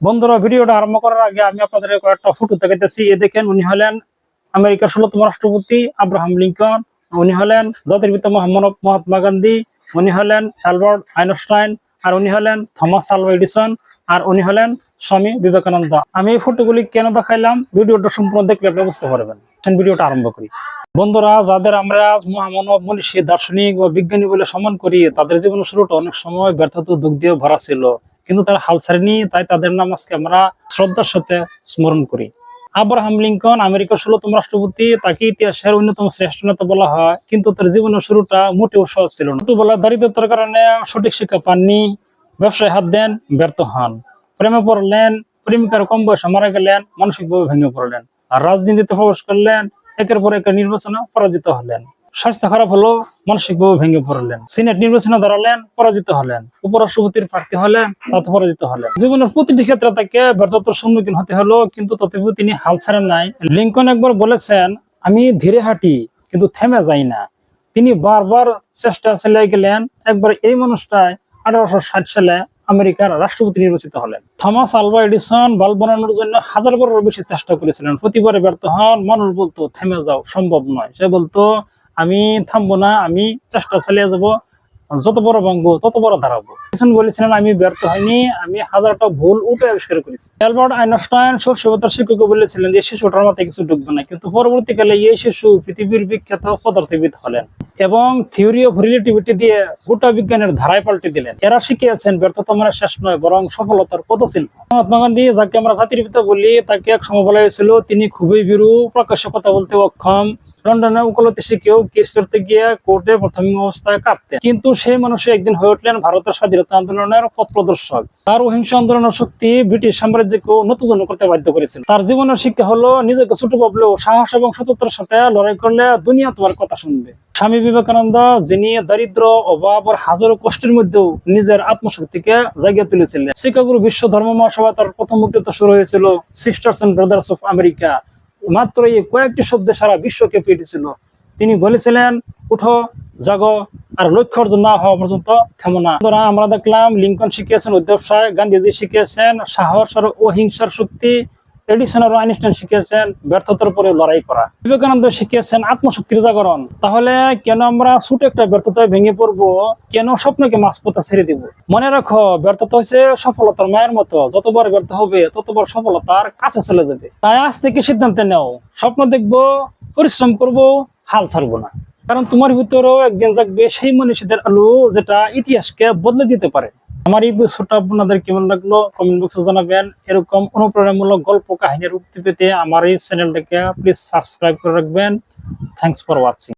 বন্ধুরা, ভিডিওটা আরম্ভ করার আগে আমি আপনাদের কয়েকটা ফটো দেখাইতেছি। এ দেখেন, উনি হলেন আমেরিকার ষোলতম রাষ্ট্রপতি আব্রাহাম লিঙ্কন, উনি হলেন জাতির পিতা মোহাম্মদ মহাত্মা গান্ধী, উনি হলেন অ্যালবার্ট আইনস্টাইন, আর উনি হলেন থমাস আলভা এডিসন, আর উনি হলেন স্বামী বিবেকানন্দ। আমি এই ফটোগুলি কেন দেখাইলাম? ভিডিওটা সম্পূর্ণ দেখলে আপনি বুঝতে পারবেন। ভিডিওটা আরম্ভ করি। বন্ধুরা, যাদের আমরা আজ মহামানব, মনীষী, দার্শনিক বা বিজ্ঞানী বলে সম্মান করি, তাদের জীবনের শুরুটা অনেক সময় ব্যর্থতা দুঃখ দিয়ে ভরা ছিল। কিন্তু তারা হাল ছাড়েনি, তাই তাদের নাম আজকে আমরা শ্রদ্ধার সাথে স্মরণ করি। আব্রাহাম লিঙ্কন, আমেরিকার ষোলতম রাষ্ট্রপতি, তাকে ইতিহাসের অন্যতম শ্রেষ্ঠ নেতা বলা হয়, কিন্তু তার জীবনের শুরুটা মোটেও সহজ ছিল না। ছোটবেলা দারিদ্রতার কারণে সঠিক শিক্ষা পাননি, ব্যবসায় হাত দেন, ব্যর্থ হন। প্রেমে পড়লেন, প্রেমিকার কম বয়সে মারা গেলেন, মানসিকভাবে ভেঙে পড়লেন। আর রাজনীতিতে প্রবেশ করলেন, একের পর এক নির্বাচনে পরাজিত হলেন। স্বাস্থ্য খারাপ হলো মানসিকভাবে ভেঙে পড়লেন। সিনেট নির্বাচনে দাঁড়ালেন, পরাজিত হলেন। উপরাষ্ট্রপতির প্রার্থী হলেন পরাজিত হলেন। জীবনের প্রতিটি ক্ষেত্রে তাকে ব্যর্থতার সম্মুখীন হতে হলো, কিন্তু তথাপিও তিনি হাল ছাড়েন নাই। লিঙ্কন একবার বলেছেন, আমি ধীরে হাঁটি, কিন্তু থেমে যাই না। তিনি বারবার চেষ্টা চালিয়ে গেলেন, একবার এই মানুষটাই আঠারোশো ষাট সালে আমেরিকার রাষ্ট্রপতি নির্বাচিত হলেন। থমাস আলভা এডিসন বাল্ব বানানোর জন্য হাজার বারের বেশি চেষ্টা করেছিলেন। প্রতিবারে ব্যর্থ হন, মানুষ বলতো, থেমে যাও, সম্ভব নয়। সে বলতো আমি থামবো না, আমি চেষ্টা চালিয়ে যাব। যত বড় ভাঙবো তত বড় দাঁড়াবো এডিসন বলেছিলেন, আমি ব্যর্থ হয়নি, আমি হাজারটা ভুল উঠে আবিষ্কার করেছি। অ্যালবার্ট আইনস্টাইন সভ্যতার শিক্ষক বলেছিলেন যে, শিশুটার মাথায় কিছু ঢুকবে না। কিন্তু পরবর্তীকালে এই শিশু পৃথিবীর বিখ্যাত পদার্থবিদ হলেন এবং থিওরি অফ রিলেটিভিটি দিয়ে গোটা বিজ্ঞানের ধারায় পাল্টে দিলেন। এরা শিখিয়েছেন ব্যর্থতা মানে শেষ নয়, বরং সফলতার শিল্প মহাত্মা গান্ধী, যাকে আমরা জাতির পিতা বলি, তাকে এক সময় বলা হয়েছিল তিনি খুবই বিরু প্রকাশ্য কথা বলতে অক্ষম লন্ডনে উকালতি শিখেও কেস করতে গিয়ে কোর্টে প্রথম অবস্থায় কাঁপতেন। কিন্তু সেই মানুষ একদিন হয়ে উঠলেন ভারতের স্বাধীনতা আন্দোলনের পথ প্রদর্শক। তার অহিংস আন্দোলনের শক্তি ব্রিটিশ সাম্রাজ্যকে নতুন করতে বাধ্য করেছিল। তার জীবনের শিক্ষা হলো, নিজেকে ছোট ভাবলেও সাহস এবং সততার সাথে লড়াই করলে দুনিয়া তোমার কথা শুনবে। স্বামী বিবেকানন্দ, যিনি দারিদ্র, অভাব আর হাজারো কষ্টের মধ্যেও নিজের আত্মশক্তিকে জাগিয়ে তুলেছিলেন। শিকাগোর বিশ্ব ধর্ম মহাসভা তার প্রথম বক্তৃতা শুরু হয়েছিল sisters and brothers of America মাত্র এই কয়েকটি শব্দে সারা বিশ্বকে পেটেছিল। তিনি বলেছিলেন, উঠো, জাগ, আর লক্ষ্য অর্জন না হওয়া পর্যন্ত থেমো না। আমরা দেখলাম, লিঙ্কন শিখিয়েছেন অধ্যবসায় গান্ধীজি শিখিয়েছেন, সাহস আর অহিংসার শক্তি এডিসন আর আইনস্টাইন শিখিয়েছেন, ব্যর্থতার উপরে লড়াই করা। বিবেকানন্দ শিখিয়েছেন আত্মশক্তির জাগরণ। তাহলে কেন আমরা ছোট একটা ব্যর্থতায় ভেঙে পড়ব? কেন স্বপ্নকে মাঝপথে ছেড়ে দিব? মনে রাখো, ব্যর্থতা হচ্ছে সফলতার মায়ের মতো। যতবার ব্যর্থ হবে ততবার সফলতার কাছে চলে যাবে। তাই আজ থেকে সিদ্ধান্ত নেও, স্বপ্ন দেখব, পরিশ্রম করব, হাল ছাড়বো না। কারণ তোমার ভিতরেও একদিন জাগবে সেই মনীষীদের আলো যেটা ইতিহাসকে বদলে দিতে পারে। আমার এই বিষয়টা আপনাদের কেমন লাগল? কমেন্ট বক্সে জানাবেন। এরকম অনুপ্রেরণামূলক গল্প কাহিনীর উক্তি পেতে আমার এই চ্যানেলটাকে প্লিজ সাবস্ক্রাইব করে রাখবেন। Thanks for watching